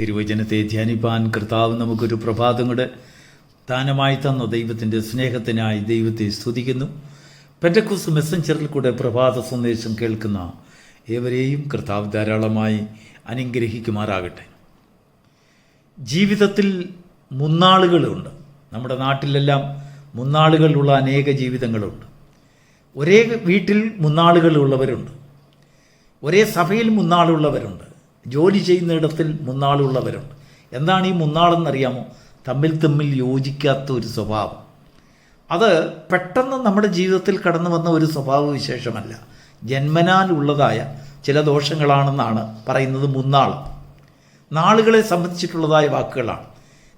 തിരുവചനത്തെ ധ്യാനിപ്പാൻ കർത്താവ് നമുക്കൊരു പ്രഭാതം കൂടെ ദാനമായി തന്ന. ദൈവത്തിന്റെ സ്നേഹത്തിനായി ദൈവത്തെ സ്തുതിക്കുന്നു. പെൻഡക്കൂസ് മെസ്സഞ്ചറിൽ കൂടെ പ്രഭാത സന്ദേശം കേൾക്കുന്ന ഏവരെയും കർത്താവ് ധാരാളമായി അനുഗ്രഹിക്കുമാറാകട്ടെ. ജീവിതത്തിൽ മുന്നാളുകളുണ്ട്. നമ്മുടെ നാട്ടിലെല്ലാം മുന്നാളുകളുള്ള അനേക ജീവിതങ്ങളുണ്ട്. ഒരേ വീട്ടിൽ മുന്നാളുകളുള്ളവരുണ്ട്. ഒരേ സഭയിൽ മുന്നാളുള്ളവരുണ്ട്. ജോലി ചെയ്യുന്നിടത്തിൽ മുന്നാളുള്ളവരുണ്ട്. എന്താണ് ഈ മുന്നാളെന്നറിയാമോ? തമ്മിൽ തമ്മിൽ യോജിക്കാത്ത ഒരു സ്വഭാവം. അത് പെട്ടെന്ന് നമ്മുടെ ജീവിതത്തിൽ കടന്നു വന്ന ഒരു സ്വഭാവ വിശേഷമല്ല. ജന്മനാലുള്ളതായ ചില ദോഷങ്ങളാണെന്നാണ് പറയുന്നത് മുന്നാൾ. നാളുകളെ സംബന്ധിച്ചിട്ടുള്ളതായ വാക്കുകളാണ്.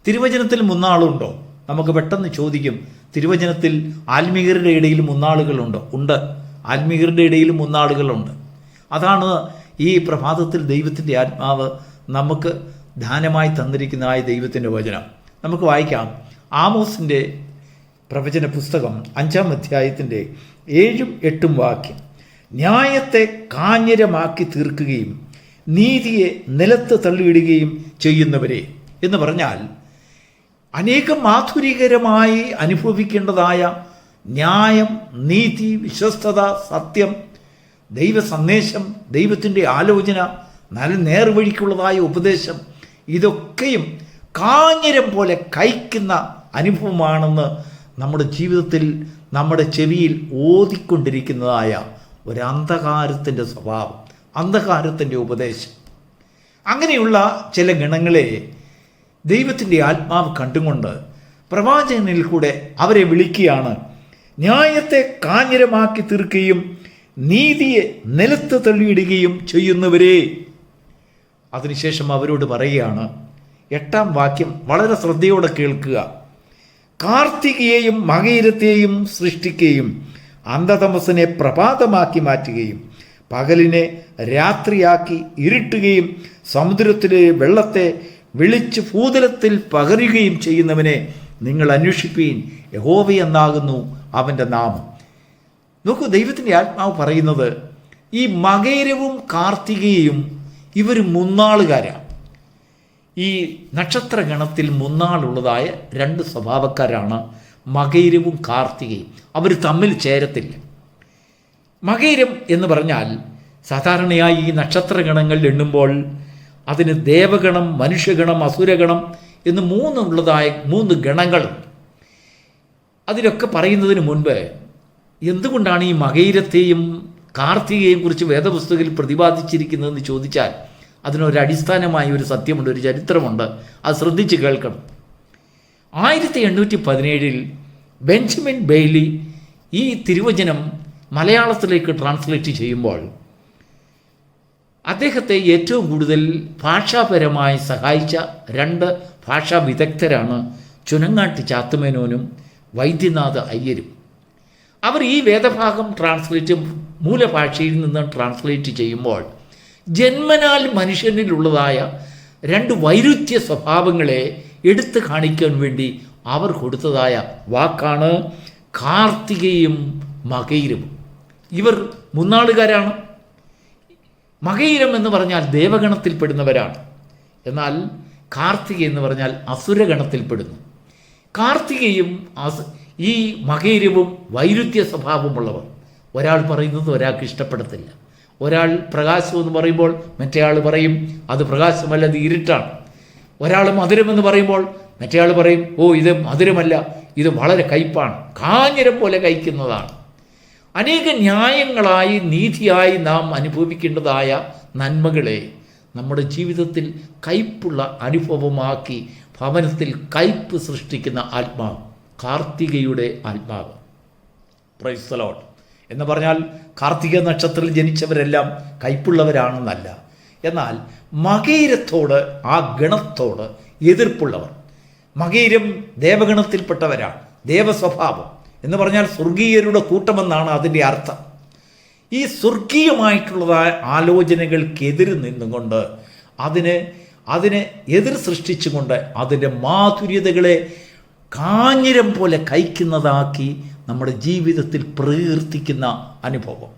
തിരുവചനത്തിൽ മുന്നാളുണ്ടോ? നമുക്ക് പെട്ടെന്ന് ചോദിക്കും. തിരുവചനത്തിൽ ആത്മീകരുടെ ഇടയിൽ മുന്നാളുകളുണ്ടോ? ഉണ്ട്. ആത്മീകരുടെ ഇടയിൽ മുന്നാളുകളുണ്ട്. അതാണ് ഈ പ്രഭാതത്തിൽ ദൈവത്തിന്റെ ആത്മാവ് നമുക്ക് ദാനമായി തന്നിരിക്കുന്നതായ ദൈവത്തിന്റെ വചനം. നമുക്ക് വായിക്കാം. ആമോസിന്റെ പ്രവചന പുസ്തകം അഞ്ചാം അധ്യായത്തിന്റെ ഏഴും എട്ടും വാക്യം. ന്യായത്തെ കാഞ്ഞിരമാക്കി തീർക്കുകയും നീതിയെ നിലത്ത് തള്ളിയിടുകയും ചെയ്യുന്നവരെ എന്ന് പറഞ്ഞാൽ അനേകം മാധുരികരമായി അനുഭവിക്കേണ്ടതായ ന്യായം നീതി വിശ്വസ്തത സത്യം ദൈവ സന്ദേശം ദൈവത്തിന്റെ ആലോചന നല്ല നേർവഴിക്കുള്ളതായ ഉപദേശം ഇതൊക്കെയും കാഞ്ഞിരം പോലെ കൈക്കുന്ന അനുഭവമാണെന്ന് നമ്മുടെ ജീവിതത്തിൽ നമ്മുടെ ചെവിയിൽ ഓതിക്കൊണ്ടിരിക്കുന്നതായ ഒരു അന്ധകാരത്തിന്റെ സ്വഭാവം അന്ധകാരത്തിന്റെ ഉപദേശം. അങ്ങനെയുള്ള ചില ഗണങ്ങളെ ദൈവത്തിന്റെ ആത്മാവ് കണ്ടുകൊണ്ട് പ്രവാചകനിൽ കൂടെ അവരെ വിളിക്കുകയാണ് ന്യായത്തെ കാഞ്ഞിരമാക്കി തീർക്കുകയും നീതിയെ നിലത്ത് തള്ളിയിടുകയും ചെയ്യുന്നവരെ. അതിനുശേഷം അവരോട് പറയുകയാണ് എട്ടാം വാക്യം വളരെ ശ്രദ്ധയോടെ കേൾക്കുക. കാർത്തികയെയും മകയിരത്തെയും സൃഷ്ടിക്കുകയും അന്ധതമസിനെ പ്രഭാതമാക്കി മാറ്റുകയും പകലിനെ രാത്രിയാക്കി ഇരുട്ടുകയും സമുദ്രത്തിലെ വെള്ളത്തെ വിളിച്ച് ഭൂതലത്തിൽ പകരുകയും ചെയ്യുന്നവനെ നിങ്ങൾ അന്വേഷിപ്പീൻ. യഹോവയെന്നാകുന്നു അവന്റെ നാമം. നോക്കൂ ദൈവത്തിന്റെ ആത്മാവ് പറയുന്നത് ഈ മകേരവും കാർത്തികയും ഇവർ മുന്നാളുകാരാണ്. ഈ നക്ഷത്രഗണത്തിൽ മുന്നാളുള്ളതായ രണ്ട് സ്വഭാവക്കാരാണ് മകൈരവും കാർത്തികയും. അവർ തമ്മിൽ ചേരത്തില്ല. മകൈരം എന്ന് പറഞ്ഞാൽ സാധാരണയായി ഈ നക്ഷത്രഗണങ്ങൾ എണ്ണുമ്പോൾ അതിന് ദേവഗണം മനുഷ്യഗണം അസുരഗണം എന്ന് മൂന്നുള്ളതായ മൂന്ന് ഗണങ്ങൾ അതിലൊക്കെ പറയുന്നതിന് മുൻപ് എന്തുകൊണ്ടാണ് ഈ മകൈരത്തെയും കാർത്തികയെയും കുറിച്ച് വേദപുസ്തകത്തിൽ പ്രതിപാദിച്ചിരിക്കുന്നതെന്ന് ചോദിച്ചാൽ അതിനൊരു അടിസ്ഥാനമായ ഒരു സത്യമുണ്ട് ഒരു ചരിത്രമുണ്ട്. അത് ശ്രദ്ധിച്ച് കേൾക്കണം. ആയിരത്തി എണ്ണൂറ്റി പതിനേഴിൽ ബെഞ്ചമിൻ ബെയ്ലി ഈ തിരുവചനം മലയാളത്തിലേക്ക് ട്രാൻസ്ലേറ്റ് ചെയ്യുമ്പോൾ അദ്ദേഹത്തെ ഏറ്റവും കൂടുതൽ ഭാഷാപരമായി സഹായിച്ച രണ്ട് ഭാഷാ വിദഗ്ധരാണ് ചുനങ്ങാട്ടി ചാത്തുമേനോനും വൈദ്യനാഥ് അയ്യരും. അവർ ഈ വേദഭാഗം ട്രാൻസ്ലേറ്റ് മൂലഭാഷയിൽ നിന്ന് ട്രാൻസ്ലേറ്റ് ചെയ്യുമ്പോൾ ജന്മനാൽ മനുഷ്യനിലുള്ളതായ രണ്ട് വൈരുദ്ധ്യ സ്വഭാവങ്ങളെ എടുത്തു കാണിക്കാൻ വേണ്ടി അവർ കൊടുത്തതായ വാക്കാണ് കാർത്തികയും മകയിരും ഇവർ മുന്നാളുകാരാണ്. മകയിരം എന്ന് പറഞ്ഞാൽ ദേവഗണത്തിൽപ്പെടുന്നവരാണ്. എന്നാൽ കാർത്തിക എന്ന് പറഞ്ഞാൽ അസുരഗണത്തിൽപ്പെടുന്നു. കാർത്തികയും ഈ മകൈര്യവും വൈരുദ്ധ്യ സ്വഭാവമുള്ളവർ. ഒരാൾ പറയുന്നത് ഒരാൾക്ക് ഇഷ്ടപ്പെടത്തില്ല. ഒരാൾ പ്രകാശം എന്ന് പറയുമ്പോൾ മറ്റേയാൾ പറയും അത് പ്രകാശമല്ല ഇത് ഇരുട്ടാണ്. ഒരാൾ മധുരമെന്ന് പറയുമ്പോൾ മറ്റേയാൾ പറയും ഓ ഇത് മധുരമല്ല ഇത് വളരെ കയ്പാണ് കാഞ്ഞിരം പോലെ കഴിക്കുന്നതാണ്. അനേക ന്യായങ്ങളായി നീതിയായി നാം അനുഭവിക്കേണ്ടതായ നന്മകളെ നമ്മുടെ ജീവിതത്തിൽ കയ്പുള്ള അനുഭവമാക്കി ഭവനത്തിൽ കയ്പ് സൃഷ്ടിക്കുന്ന ആത്മാവ്. കാർത്തികയുടെ ആത്മാവ്. പ്രൈസ്തലോട്ട് എന്ന് പറഞ്ഞാൽ കാർത്തിക നക്ഷത്രത്തിൽ ജനിച്ചവരെല്ലാം കയ്പുള്ളവരാണെന്നല്ല. എന്നാൽ മകീരത്തോട് ആ ഗണത്തോട് എതിർപ്പുള്ളവർ. മകീരം ദേവഗണത്തിൽപ്പെട്ടവരാണ് ദേവസ്വഭാവം എന്ന് പറഞ്ഞാൽ സ്വർഗീയരുടെ കൂട്ടമെന്നാണ് അതിന്റെ അർത്ഥം. ഈ സ്വർഗീയമായിട്ടുള്ളതായ ആലോചനകൾക്കെതിര് നിന്നുകൊണ്ട് അതിന് അതിനെ എതിർ സൃഷ്ടിച്ചുകൊണ്ട് അതിന്റെ മാധുര്യതകളെ കാഞ്ഞിരം പോലെ കഴിക്കുന്നതാക്കി നമ്മുടെ ജീവിതത്തിൽ പ്രകീർത്തിക്കുന്ന അനുഭവം.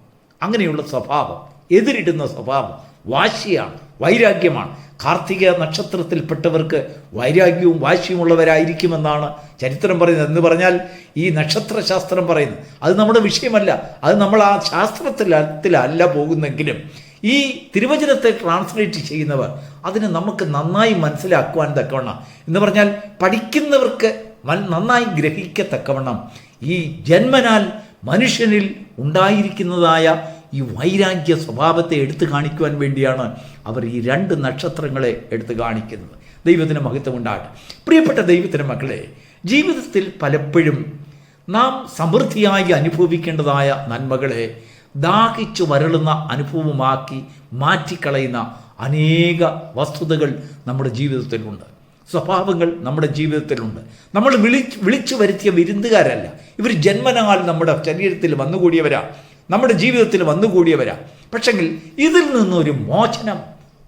അങ്ങനെയുള്ള സ്വഭാവം എതിരിടുന്ന സ്വഭാവം വാശിയാണ് വൈരാഗ്യമാണ്. കാർത്തിക നക്ഷത്രത്തിൽപ്പെട്ടവർക്ക് വൈരാഗ്യവും വാശിയുമുള്ളവരായിരിക്കുമെന്നാണ് ചരിത്രം പറയുന്നത്. എന്ന് പറഞ്ഞാൽ ഈ നക്ഷത്രശാസ്ത്രം പറയുന്നത് അത് നമ്മുടെ വിഷയമല്ല. അത് നമ്മൾ ആ ശാസ്ത്രത്തിലല്ല പോകുന്നെങ്കിലും ഈ തിരുവചനത്തെ ട്രാൻസ്ലേറ്റ് ചെയ്യുന്നവർ അതിന് നമുക്ക് നന്നായി മനസ്സിലാക്കുവാൻ തക്കവണ്ണം. എന്ന് പറഞ്ഞാൽ പഠിക്കുന്നവർക്ക് നന്നായി ഗ്രഹിക്കത്തക്കവണ്ണം ഈ ജന്മനാൽ മനുഷ്യനിൽ ഉണ്ടായിരിക്കുന്നതായ ഈ വൈരാഗ്യ സ്വഭാവത്തെ എടുത്തു കാണിക്കുവാൻ വേണ്ടിയാണ് അവർ ഈ രണ്ട് നക്ഷത്രങ്ങളെ എടുത്തു കാണിക്കുന്നത്. ദൈവത്തിന് മഹത്വം ഉണ്ടാകട്ടെ പ്രിയപ്പെട്ട ദൈവത്തിന് മക്കളെ ജീവിതത്തിൽ പലപ്പോഴും നാം സമൃദ്ധിയായി അനുഭവിക്കേണ്ടതായ നന്മകളെ ദാഹിച്ചു വരളുന്ന അനുഭവമാക്കി മാറ്റിക്കളയുന്ന അനേക വസ്തുതകൾ നമ്മുടെ ജീവിതത്തിലുണ്ട്. സ്വഭാവങ്ങൾ നമ്മുടെ ജീവിതത്തിലുണ്ട്. നമ്മൾ വിളി വിളിച്ചു വരുത്തിയ വിരുന്നുകാരല്ല. ഇവർ ജന്മനാൽ നമ്മുടെ ശരീരത്തിൽ വന്നുകൂടിയവരാ. നമ്മുടെ ജീവിതത്തിൽ വന്നുകൂടിയവരാ. പക്ഷെങ്കിൽ ഇതിൽ നിന്നൊരു മോചനം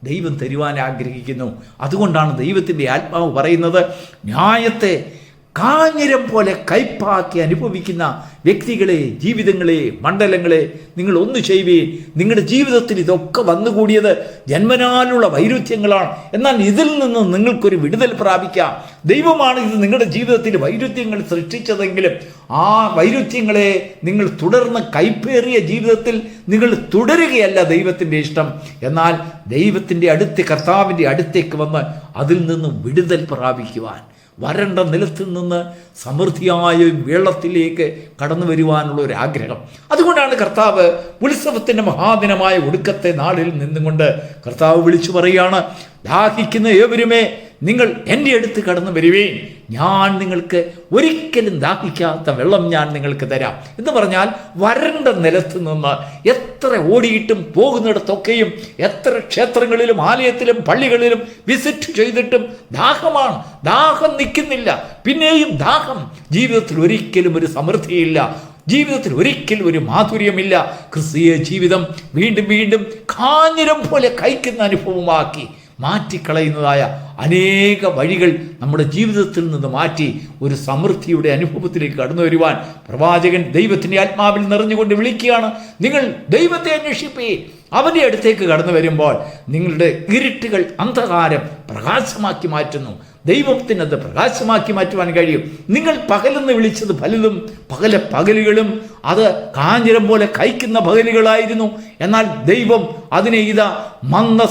ദൈവം തരുവാൻ ആഗ്രഹിക്കുന്നു. അതുകൊണ്ടാണ് ദൈവത്തിന്റെ ആത്മാവ് പറയുന്നത് ന്യായത്തെ കാഞ്ഞിരം പോലെ കൈപ്പാക്കി അനുഭവിക്കുന്ന വ്യക്തികളെ ജീവിതങ്ങളെ മണ്ഡലങ്ങളെ നിങ്ങൾ ഒന്ന് ചെയ്യുകയും നിങ്ങളുടെ ജീവിതത്തിൽ ഇതൊക്കെ വന്നുകൂടിയത് ജന്മനാലുള്ള വൈരുദ്ധ്യങ്ങളാണ്. എന്നാൽ ഇതിൽ നിന്ന് നിങ്ങൾക്കൊരു വിടുതൽ പ്രാപിക്കാം. ദൈവമാണ് ഇത് നിങ്ങളുടെ ജീവിതത്തിൽ വൈരുദ്ധ്യങ്ങൾ സൃഷ്ടിച്ചതെങ്കിലും ആ വൈരുദ്ധ്യങ്ങളെ നിങ്ങൾ തുടർന്ന് കൈപ്പേറിയ ജീവിതത്തിൽ നിങ്ങൾ തുടരുകയല്ല ദൈവത്തിന്റെ ഇഷ്ടം. എന്നാൽ ദൈവത്തിന്റെ അടുത്ത് കർത്താവിന്റെ അടുത്തേക്ക് വന്ന് അതിൽ നിന്ന് വിടുതൽ പ്രാപിക്കുവാൻ. വരണ്ട നിലത്തിൽ നിന്ന് സമൃദ്ധിയായ വെള്ളത്തിലേക്ക് കടന്നു വരുവാനുള്ള ഒരു ആഗ്രഹം. അതുകൊണ്ടാണ് കർത്താവ് ഉത്സവത്തിന്റെ മഹാദിനമായ ഒടുക്കത്തെ നാളിൽ നിന്നുകൊണ്ട് കർത്താവ് വിളിച്ചു പറയുകയാണ് ദാഹിക്കുന്ന ഏവരുമേ നിങ്ങൾ എന്റെ അടുത്ത് കടന്നു വരുവേൻ. ഞാൻ നിങ്ങൾക്ക് ഒരിക്കലും ദാഹിക്കാത്ത വെള്ളം ഞാൻ നിങ്ങൾക്ക് തരാം. എന്ന് പറഞ്ഞാൽ വരണ്ട നിലത്ത് നിന്ന് എത്ര ഓടിയിട്ടും പോകുന്നിടത്തൊക്കെയും എത്ര ക്ഷേത്രങ്ങളിലും ആലയത്തിലും പള്ളികളിലും വിസിറ്റ് ചെയ്തിട്ടും ദാഹമാണ്. ദാഹം നിൽക്കുന്നില്ല. പിന്നെയും ദാഹം. ജീവിതത്തിൽ ഒരിക്കലും ഒരു സമൃദ്ധിയില്ല. ജീവിതത്തിൽ ഒരിക്കലും ഒരു മാധുര്യമില്ല. ക്രിസ്തീയ ജീവിതം വീണ്ടും വീണ്ടും കാഞ്ഞിരം പോലെ കഴിക്കുന്ന അനുഭവമാക്കി. മാറ്റിക്കളയുന്നതായ അനേക വഴികൾ നമ്മുടെ ജീവിതത്തിൽ നിന്ന് മാറ്റി ഒരു സമൃദ്ധിയുടെ അനുഭവത്തിലേക്ക് കടന്നു വരുവാൻ പ്രവാചകൻ ദൈവത്തിന്റെ ആത്മാവിൽ നിറഞ്ഞുകൊണ്ട് വിളിക്കുകയാണ്. നിങ്ങൾ ദൈവത്തെ അന്വേഷിപ്പേ. അവന്റെ അടുത്തേക്ക് കടന്നു വരുമ്പോൾ നിങ്ങളുടെ ഇരുട്ടുകൾ അന്ധകാരം പ്രകാശമാക്കി മാറ്റുന്നു. ദൈവത്തിന് അത് പ്രകാശമാക്കി മാറ്റുവാൻ കഴിയും. നിങ്ങൾ പകലെന്ന് വിളിച്ചത് പലതും പകല പകലുകളും അത് കാഞ്ഞിരം പോലെ കഴിക്കുന്ന പകലുകളായിരുന്നു. എന്നാൽ ദൈവം അതിനെ ഇതാ മന്ദ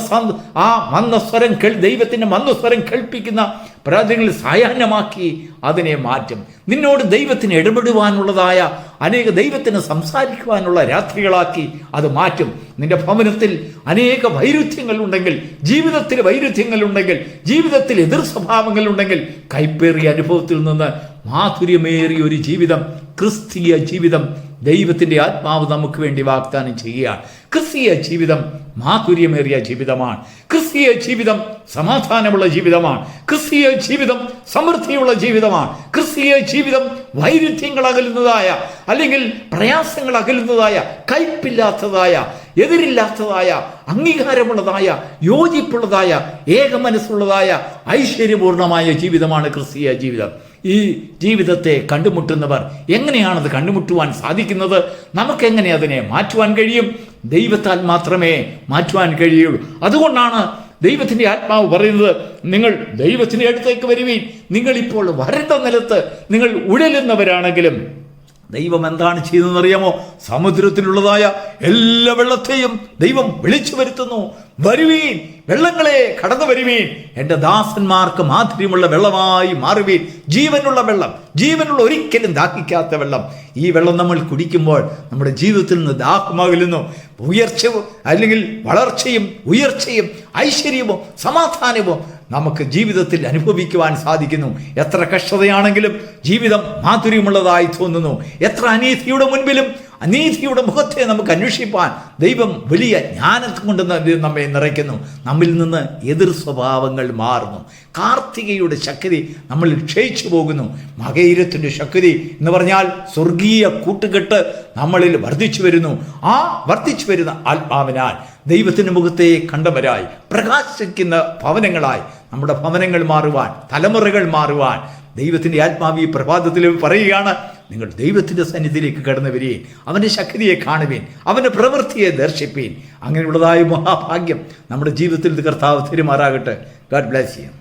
ആ മന്ദസ്വരം കേൾ ദൈവത്തിന്റെ മന്ദസ്വരം കേൾപ്പിക്കുന്ന പ്രാർത്ഥനകളിൽ സായാഹ്നമാക്കി അതിനെ മാറ്റും. നിന്നോട് ദൈവത്തിന് ഇടപെടുവാനുള്ളതായ അനേക ദൈവത്തിന് സംസാരിക്കുവാനുള്ള രാത്രികളാക്കി അത് മാറ്റും. നിന്റെ ഭവനത്തിൽ അനേക വൈരുദ്ധ്യങ്ങൾ ഉണ്ടെങ്കിൽ ജീവിതത്തിൽ വൈരുദ്ധ്യങ്ങൾ ഉണ്ടെങ്കിൽ ജീവിതത്തിൽ എതിർ സ്വഭാവങ്ങൾ ഉണ്ടെങ്കിൽ കൈപ്പേറിയ അനുഭവത്തിൽ നിന്ന് മാധുര്യമേറിയ ഒരു ജീവിതം ക്രിസ്തീയ ജീവിതം ദൈവത്തിന്റെ ആത്മാവ് നമുക്ക് വേണ്ടി വാഗ്ദാനം ചെയ്യുകയാണ്. ക്രിസ്തീയ ജീവിതം മാധുര്യമേറിയ ജീവിതമാണ്. ക്രിസ്തീയ ജീവിതം സമാധാനമുള്ള ജീവിതമാണ്. ക്രിസ്തീയ ജീവിതം സമൃദ്ധിയുള്ള ജീവിതമാണ്. ക്രിസ്തീയ ജീവിതം വൈരുദ്ധ്യങ്ങൾ അകലുന്നതായ അല്ലെങ്കിൽ പ്രയാസങ്ങൾ അകലുന്നതായ കയ്പില്ലാത്തതായ എതിരില്ലാത്തതായ അംഗീകാരമുള്ളതായ യോജിപ്പുള്ളതായ ഏകമനസ്സുള്ളതായ ഐശ്വര്യപൂർണമായ ജീവിതമാണ് ക്രിസ്തീയ ജീവിതം. ഈ ജീവിതത്തെ കണ്ടുമുട്ടുന്നവർ എങ്ങനെയാണത് കണ്ടുമുട്ടുവാൻ സാധിക്കുന്നത്? നമുക്കെങ്ങനെ അതിനെ മാറ്റുവാൻ കഴിയും? ദൈവത്താൽ മാത്രമേ മാറ്റുവാൻ കഴിയുള്ളൂ അതുകൊണ്ടാണ് ദൈവത്തിന്റെ ആത്മാവ് പറയുന്നത് നിങ്ങൾ ദൈവത്തിന്റെ അടുത്തേക്ക് വരുവീൻ. നിങ്ങളിപ്പോൾ വരണ്ട നിലത്ത് നിങ്ങൾ ഉഴലുന്നവരാണെങ്കിലും ദൈവം എന്താണ് ചെയ്തതെന്ന് അറിയാമോ സമുദ്രത്തിലുള്ളതായ എല്ലാ വെള്ളത്തെയും ദൈവം വിളിച്ചു വരുത്തുന്നു. വരുവീൻ വെള്ളങ്ങളെ കടന്നു വരുവീൻ. എന്റെ ദാസന്മാർക്ക് മാധുര്യമുള്ള വെള്ളമായി മാറുവീൻ. ജീവനുള്ള വെള്ളം ജീവനുള്ള ഒരിക്കലും ദാഹിക്കാത്ത വെള്ളം. ഈ വെള്ളം നമ്മൾ കുടിക്കുമ്പോൾ നമ്മുടെ ജീവിതത്തിൽ നിന്ന് ദാഹമകലുന്നു ഉയർച്ച അല്ലെങ്കിൽ വളർച്ചയും ഉയർച്ചയും ഐശ്വര്യവും സമാധാനമോ നമുക്ക് ജീവിതത്തിൽ അനുഭവിക്കുവാൻ സാധിക്കുന്നു. എത്ര കഷ്ടതയാണെങ്കിലും ജീവിതം മാധുര്യമുള്ളതായി തോന്നുന്നു. എത്ര അനീതിയുടെ മുൻപിലും അനീതിയുടെ മുഖത്തെ നമുക്ക് അന്വേഷിപ്പാൻ ദൈവം വലിയ ജ്ഞാനം കൊണ്ട് നമ്മെ നിറയ്ക്കുന്നു. നമ്മിൽ നിന്ന് എതിർ സ്വഭാവങ്ങൾ മാറുന്നു. കാർത്തികയുടെ ശക്തി നമ്മൾ ക്ഷയിച്ചു പോകുന്നു. മകയിരത്തിന്റെ ശക്തി എന്ന് പറഞ്ഞാൽ സ്വർഗീയ കൂട്ടുകെട്ട് നമ്മളിൽ വർദ്ധിച്ചു വരുന്നു. ആ വർദ്ധിച്ചു വരുന്ന ആത്മാവിനാൽ ദൈവത്തിന്റെ മുഖത്തെ കണ്ടവരായി പ്രകാശിക്കുന്ന ഭവനങ്ങളായി നമ്മുടെ ഭവനങ്ങൾ മാറുവാൻ തലമുറകൾ മാറുവാൻ. ദൈവത്തിന്റെ ആത്മാവ് ഈ പ്രഭാതത്തിൽ പറയുകയാണ് നിങ്ങൾ ദൈവത്തിന്റെ സന്നിധിയിലേക്ക് കടന്നു വരികയും അവന്റെ ശക്തിയെ കാണുവീൻ അവന്റെ പ്രവൃത്തിയെ ദർശിപ്പീൻ. അങ്ങനെയുള്ളതായ മഹാഭാഗ്യം നമ്മുടെ ജീവിതത്തിൽ കർത്താവ് തിരുമാറാകട്ടെ. ഗാഡ് ബ്ലാസ് ചെയ്യും